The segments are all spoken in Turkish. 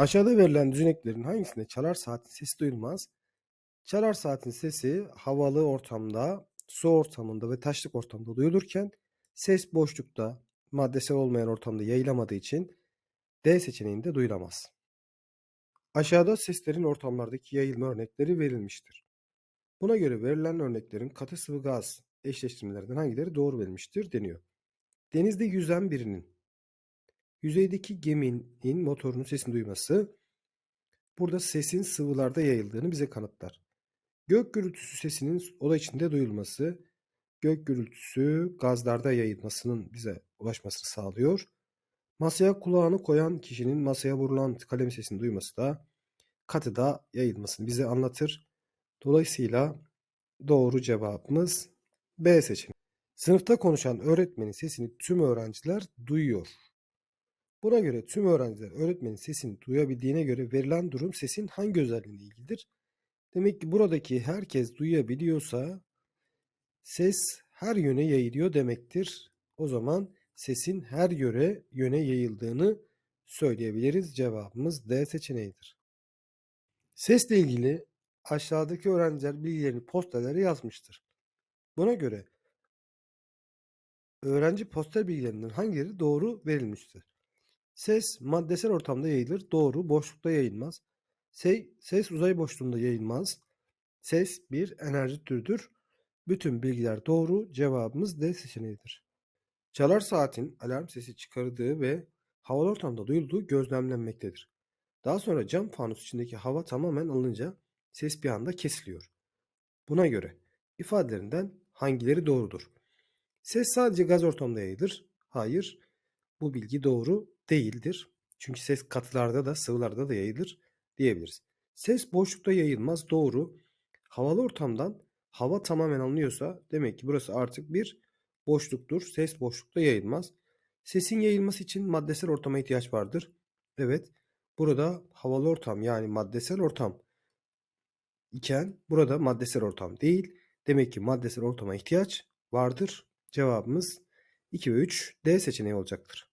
Aşağıda verilen düzeneklerin hangisinde çalar saatin sesi duyulmaz? Çalar saatin sesi havalı ortamda, su ortamında ve taşlık ortamda duyulurken ses boşlukta, maddesel olmayan ortamda yayılamadığı için D seçeneğinde duyulamaz. Aşağıda seslerin ortamlardaki yayılma örnekleri verilmiştir. Buna göre verilen örneklerin katı sıvı gaz eşleştirmelerinden hangileri doğru verilmiştir deniyor. Denizde yüzen birinin yüzeydeki geminin motorunun sesini duyması burada sesin sıvılarda yayıldığını bize kanıtlar. Gök gürültüsü sesinin oda içinde duyulması gök gürültüsü gazlarda yayılmasının bize ulaşmasını sağlıyor. Masaya kulağını koyan kişinin masaya vurulan kalem sesini duyması da katıda yayılmasını bize anlatır. Dolayısıyla doğru cevabımız B seçeneği. Sınıfta konuşan öğretmenin sesini tüm öğrenciler duyuyor. Buna göre tüm öğrenciler öğretmenin sesini duyabildiğine göre verilen durum sesin hangi özelliğine ilgilidir? Demek ki buradaki herkes duyabiliyorsa ses her yöne yayılıyor demektir. O zaman sesin her yöre yöne yayıldığını söyleyebiliriz. Cevabımız D seçeneğidir. Sesle ilgili aşağıdaki öğrenciler bilgilerini postelere yazmıştır. Buna göre öğrenci postel bilgilerinden hangileri doğru verilmiştir? Ses maddesel ortamda yayılır. Doğru. Boşlukta yayılmaz. Se- ses uzay boşluğunda yayılmaz. Ses bir enerji türüdür. Bütün bilgiler doğru. Cevabımız D seçeneğidir. Çalar saatin alarm sesi çıkardığı ve havalı ortamda duyulduğu gözlemlenmektedir. Daha sonra cam fanus içindeki hava tamamen alınınca ses bir anda kesiliyor. Buna göre ifadelerinden hangileri doğrudur? Ses sadece gaz ortamında yayılır. Hayır, bu bilgi doğru değildir. Çünkü ses katılarda da sıvılarda da yayılır diyebiliriz. Ses boşlukta yayılmaz. Doğru. Havalı ortamdan hava tamamen alınıyorsa demek ki burası artık bir boşluktur. Ses boşlukta yayılmaz. Sesin yayılması için maddesel ortama ihtiyaç vardır. Evet. Burada havalı ortam yani maddesel ortam iken burada maddesel ortam değil. Demek ki maddesel ortama ihtiyaç vardır. Cevabımız 2 ve 3 D seçeneği olacaktır.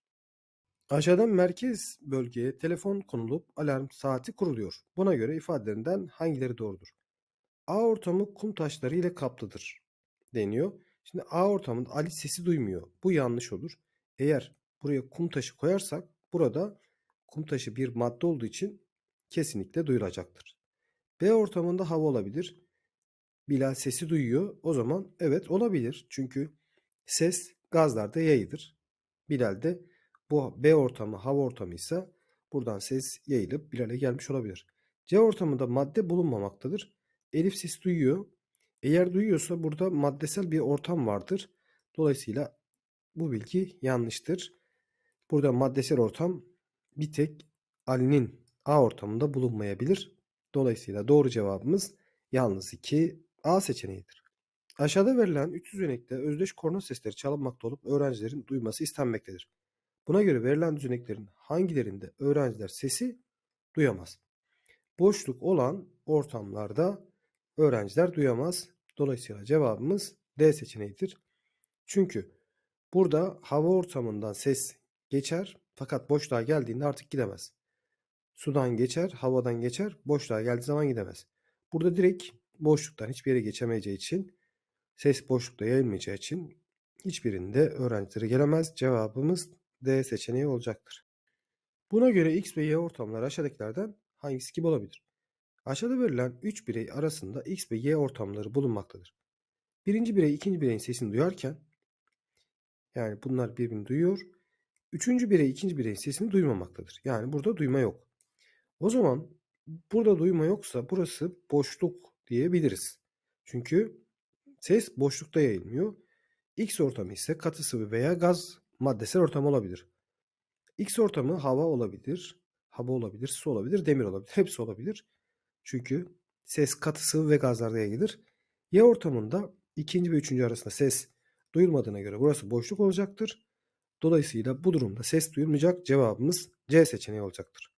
Aşağıdan merkez bölgeye telefon konulup alarm saati kuruluyor. Buna göre ifadelerinden hangileri doğrudur? A ortamı kum taşları ile kaplıdır deniyor. Şimdi A ortamında Ali sesi duymuyor. Bu yanlış olur. Eğer buraya kum taşı koyarsak burada kum taşı bir madde olduğu için kesinlikle duyulacaktır. B ortamında hava olabilir. Bilal sesi duyuyor. O zaman evet olabilir. Çünkü ses gazlarda yayılır. Bilal de bu B ortamı hava ortamı ise buradan ses yayılıp Bilal'e gelmiş olabilir. C ortamında madde bulunmamaktadır. Elif ses duyuyor. Eğer duyuyorsa burada maddesel bir ortam vardır. Dolayısıyla bu bilgi yanlıştır. Burada maddesel ortam bir tek Ali'nin A ortamında bulunmayabilir. Dolayısıyla doğru cevabımız yalnız 2 A seçeneğidir. Aşağıda verilen 300 örnekte özdeş korna sesleri çalınmakta olup öğrencilerin duyması istenmektedir. Buna göre verilen düzeneklerin hangilerinde öğrenciler sesi duyamaz? Boşluk olan ortamlarda öğrenciler duyamaz. Dolayısıyla cevabımız D seçeneğidir. Çünkü burada hava ortamından ses geçer fakat boşluğa geldiğinde artık gidemez. Sudan geçer, havadan geçer, boşluğa geldiği zaman gidemez. Burada direkt boşluktan hiçbir yere geçemeyeceği için, ses boşlukta yayılmayacağı için hiçbirinde öğrencileri gelemez. Cevabımız D seçeneği olacaktır. Buna göre X ve Y ortamları aşağıdakilerden hangisi gibi olabilir? Aşağıda verilen 3 birey arasında X ve Y ortamları bulunmaktadır. Birinci birey ikinci bireyin sesini duyarken yani bunlar birbirini duyuyor. Üçüncü birey ikinci bireyin sesini duymamaktadır. Yani burada duyma yok. O zaman burada duyma yoksa burası boşluk diyebiliriz. Çünkü ses boşlukta yayılmıyor. X ortamı ise katı sıvı veya gaz maddesel ortam olabilir. X ortamı hava olabilir, hava olabilir, su olabilir, demir olabilir. Hepsi olabilir. Çünkü ses katı sıvı ve gazlarda yayılır. Y ortamında ikinci ve üçüncü arasında ses duyulmadığına göre burası boşluk olacaktır. Dolayısıyla bu durumda ses duyulmayacak. Cevabımız C seçeneği olacaktır.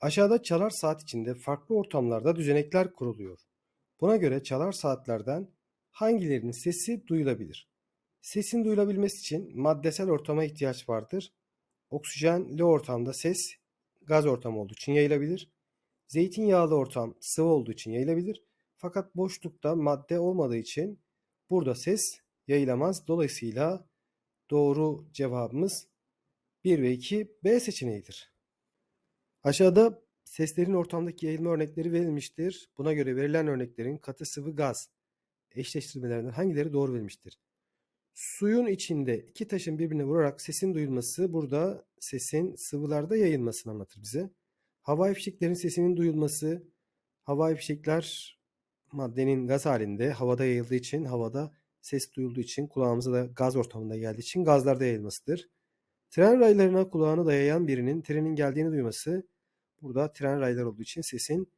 Aşağıda çalar saat içinde farklı ortamlarda düzenekler kuruluyor. Buna göre çalar saatlerden hangilerinin sesi duyulabilir? Sesin duyulabilmesi için maddesel ortama ihtiyaç vardır. Oksijenli ortamda ses gaz ortamı olduğu için yayılabilir. Zeytinyağlı ortam sıvı olduğu için yayılabilir. Fakat boşlukta madde olmadığı için burada ses yayılamaz. Dolayısıyla doğru cevabımız 1 ve 2 B seçeneğidir. Aşağıda seslerin ortamdaki yayılma örnekleri verilmiştir. Buna göre verilen örneklerin katı sıvı gaz eşleştirmelerinden hangileri doğru verilmiştir? Suyun içinde iki taşın birbirine vurarak sesin duyulması burada sesin sıvılarda yayılmasını anlatır bize. Havai fişeklerin sesinin duyulması, havai fişekler maddenin gaz halinde havada yayıldığı için, havada ses duyulduğu için, kulağımıza da gaz ortamında geldiği için gazlarda yayılmasıdır. Tren raylarına kulağını dayayan birinin trenin geldiğini duyması, burada tren rayları olduğu için sesin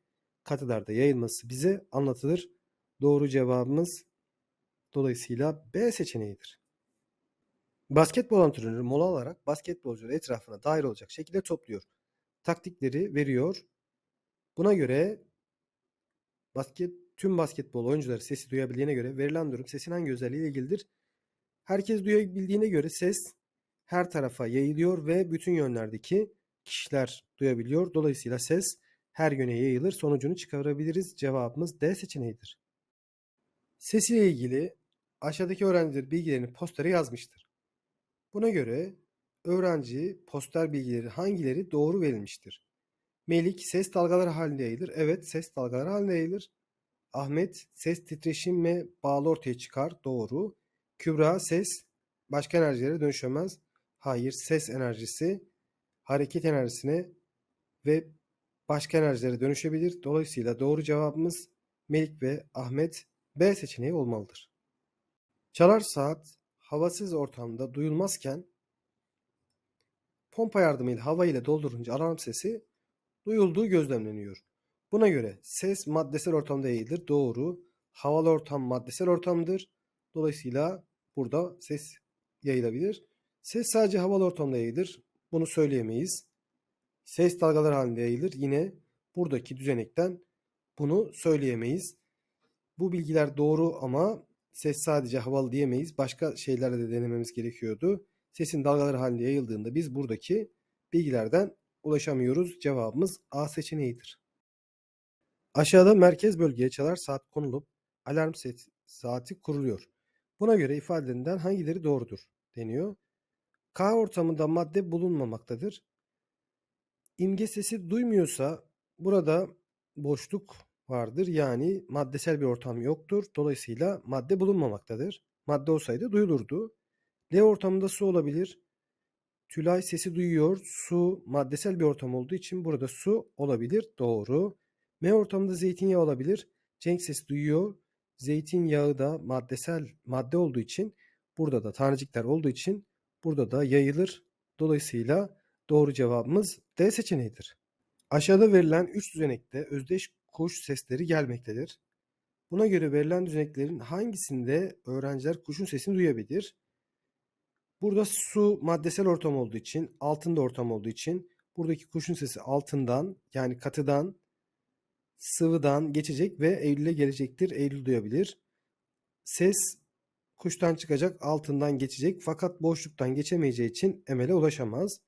katılarda yayılması bize anlatılır. Doğru cevabımız dolayısıyla B seçeneğidir. Basketbol antrenörü mola alarak basketbolcuları etrafına dair olacak şekilde topluyor. Taktikleri veriyor. Buna göre basket tüm basketbol oyuncuları sesi duyabildiğine göre verilen durum sesin hangi özelliğiyle ilgilidir? Herkes duyabildiğine göre ses her tarafa yayılıyor ve bütün yönlerdeki kişiler duyabiliyor. Dolayısıyla ses her yöne yayılır. Sonucunu çıkarabiliriz. Cevabımız D seçeneğidir. Ses ile ilgili aşağıdaki öğrenciler bilgilerini postere yazmıştır. Buna göre öğrenci poster bilgileri hangileri doğru verilmiştir? Melik ses dalgaları halinde yayılır. Evet ses dalgaları halinde yayılır. Ahmet ses titreşimle bağlı ortaya çıkar. Doğru. Kübra ses başka enerjilere dönüşemez. Hayır ses enerjisi hareket enerjisine ve başka enerjilere dönüşebilir. Dolayısıyla doğru cevabımız Melik ve Ahmet B seçeneği olmalıdır. Çalar saat havasız ortamda duyulmazken pompa yardımıyla hava ile doldurunca alarm sesi duyulduğu gözlemleniyor. Buna göre ses maddesel ortamda yayılır. Doğru. Havalı ortam maddesel ortamdır. Dolayısıyla burada ses yayılabilir. Ses sadece havalı ortamda yayılır. Bunu söyleyemeyiz. Ses dalgalar halinde yayılır. Yine buradaki düzenekten bunu söyleyemeyiz. Bu bilgiler doğru ama ses sadece havalı diyemeyiz. Başka şeylerle de denememiz gerekiyordu. Sesin dalgaları halinde yayıldığında biz buradaki bilgilerden ulaşamıyoruz. Cevabımız A seçeneğidir. Aşağıda merkez bölgeye çalar saat konulup alarm set, saati kuruluyor. Buna göre ifadelerinden hangileri doğrudur deniyor. K ortamında madde bulunmamaktadır. İmge sesi duymuyorsa burada boşluk vardır. Yani maddesel bir ortam yoktur. Dolayısıyla madde bulunmamaktadır. Madde olsaydı duyulurdu. L ortamında su olabilir. Tülay sesi duyuyor. Su maddesel bir ortam olduğu için burada su olabilir. Doğru. M ortamında zeytinyağı olabilir. Cenk sesi duyuyor. Zeytinyağı da maddesel madde olduğu için burada da tanecikler olduğu için burada da yayılır. Dolayısıyla doğru cevabımız D seçeneğidir. Aşağıda verilen 3 düzenekte özdeş kuş sesleri gelmektedir. Buna göre verilen düzeneklerin hangisinde öğrenciler kuşun sesini duyabilir? Burada su maddesel ortam olduğu için, altında ortam olduğu için buradaki kuşun sesi altından yani katıdan, sıvıdan geçecek ve Eylül'e gelecektir. Eylül duyabilir. Ses kuştan çıkacak, altından geçecek fakat boşluktan geçemeyeceği için Emel'e ulaşamaz.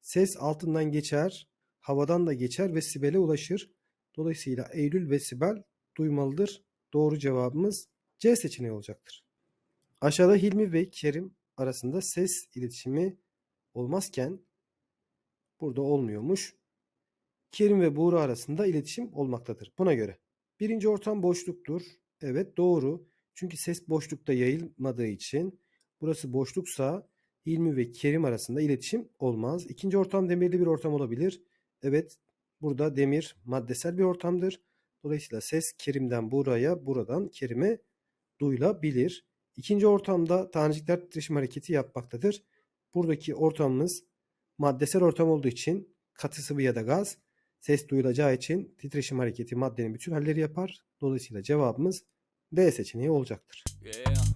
Ses altından geçer, havadan da geçer ve Sibel'e ulaşır. Dolayısıyla Eylül ve Sibel duymalıdır. Doğru cevabımız C seçeneği olacaktır. Aşağıda Hilmi ve Kerim arasında ses iletişimi olmazken burada olmuyormuş. Kerim ve Buğra arasında iletişim olmaktadır. Buna göre birinci ortam boşluktur. Evet doğru. Çünkü ses boşlukta yayılmadığı için burası boşluksa Hilmi ve Kerim arasında iletişim olmaz. İkinci ortam demirli bir ortam olabilir. Evet burada demir maddesel bir ortamdır. Dolayısıyla ses Kerim'den Buğra'ya, buradan Kerim'e duyulabilir. İkinci ortamda tanecikler titreşim hareketi yapmaktadır. Buradaki ortamımız maddesel ortam olduğu için katı sıvı ya da gaz ses duyulacağı için titreşim hareketi maddenin bütün halleri yapar. Dolayısıyla cevabımız D seçeneği olacaktır. Yeah.